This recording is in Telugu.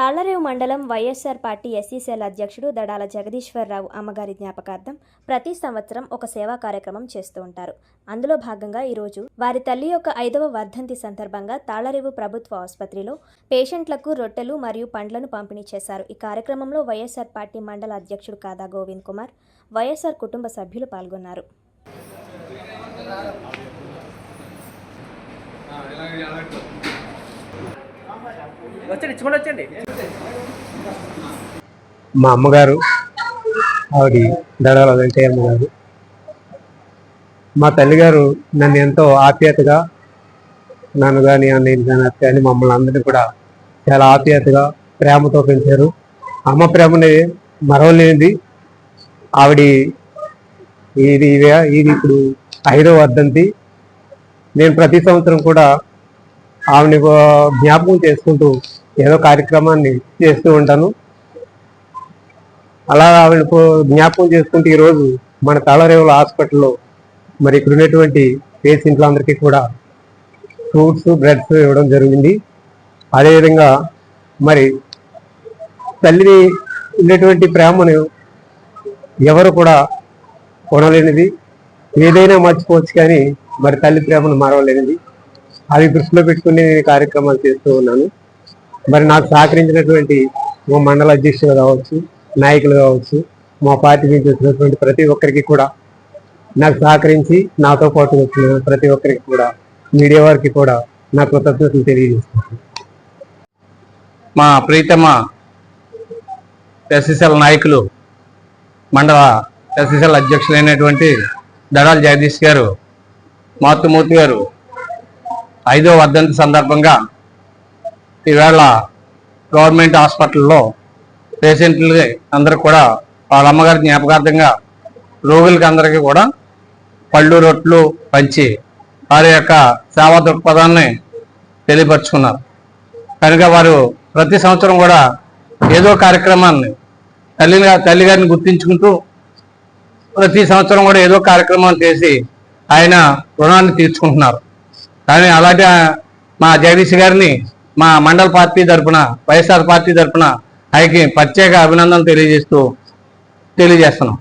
తాళ్ళరేవు మండలం వైఎస్ఆర్ పార్టీ ఎస్సీసీఎల్ అధ్యక్షుడు దడాల జగదీశ్వరరావు అమ్మగారి జ్ఞాపకార్థం ప్రతి సంవత్సరం ఒక సేవా కార్యక్రమం చేస్తూ ఉంటారు. అందులో భాగంగా ఈరోజు వారి తల్లి యొక్క ఐదవ వర్ధంతి సందర్భంగా తాళ్ళరేవు ప్రభుత్వ ఆసుపత్రిలో పేషెంట్లకు రొట్టెలు మరియు పండ్లను పంపిణీ చేశారు. ఈ కార్యక్రమంలో వైఎస్ఆర్ పార్టీ మండల అధ్యక్షుడు కాదా గోవింద్ కుమార్ వైఎస్ఆర్ కుటుంబ సభ్యులు పాల్గొన్నారు. వచ్చండి ఇచ్చుకొని వచ్చండి. మా అమ్మగారు ఆవిడ దడాల వెంకయ్యమ్మ గారు మా తల్లిగారు నన్ను ఎంతో ఆప్యాయతగా నన్ను కానీ అన్నయ్య కానీ అత్త కానీ మమ్మల్ని అందరినీ కూడా చాలా ఆప్యాయతగా ప్రేమతో పెంచారు. అమ్మ ప్రేమని మరవలేనిది. ఆవిడ ఇది ఇది ఇప్పుడు ఐదో వర్ధంతి. నేను ప్రతి సంవత్సరం కూడా ఆమెని జ్ఞాపకం చేసుకుంటూ ఏదో కార్యక్రమాన్ని చేస్తూ ఉంటాను. అలా ఆవిడ జ్ఞాపకం చేసుకుంటూ ఈరోజు మన తాళరేవుల హాస్పిటల్లో మరి ఇక్కడ ఉన్నటువంటి పేషెంట్లందరికీ కూడా ఫ్రూట్స్ బ్రెడ్స్ ఇవ్వడం జరిగింది. అదేవిధంగా మరి తల్లిని ఉన్నటువంటి ప్రేమను ఎవరు కూడా కొనలేనిది. ఏదైనా మర్చిపోవచ్చు కానీ మరి తల్లి ప్రేమను మరవలేనిది. అది దృష్టిలో పెట్టుకుని నేను కార్యక్రమాలు చేస్తూ ఉన్నాను. మరి నాకు సహకరించినటువంటి మా మండల అధ్యక్షులు కావచ్చు నాయకులు కావచ్చు మా పార్టీ నుంచి వచ్చినటువంటి ప్రతి ఒక్కరికి కూడా నాకు సహకరించి నాతో పాటు వచ్చిన ప్రతి ఒక్కరికి కూడా మీడియా వారికి కూడా నా కృతజ్ఞతలు తెలియజేస్తున్నాను. మా ప్రీతమ ఎస్ఎస్ఎల్ నాయకులు మండల ఎస్ఎస్ఎల్ అధ్యక్షులైనటువంటి దడాల జగదీష్ గారు మాతృమూర్తి గారు ఐదో వర్ధంతి సందర్భంగా ఈవేళ గవర్నమెంట్ హాస్పిటల్లో పేషెంట్లు అందరూ కూడా వాళ్ళ అమ్మగారి జ్ఞాపకార్థంగా రోగులకి అందరికీ కూడా పళ్ళు రొట్లు పంచి వారి యొక్క సేవా దృక్పథాన్ని తెలియపరుచుకున్నారు. కనుక వారు ప్రతి సంవత్సరం కూడా ఏదో కార్యక్రమాన్ని తల్లి తల్లిగారిని గుర్తించుకుంటూ ప్రతి సంవత్సరం కూడా ఏదో కార్యక్రమం చేసి ఆయన రుణాన్ని తీర్చుకుంటున్నారు. కానీ అలాంటి మా జగదీష్ గారిని మా మండల పార్టీ తరఫున వైఎస్ఆర్ పార్టీ తరఫున ఆయనకి ప్రత్యేక అభినందనలు తెలియజేస్తూ తెలియజేస్తున్నాం.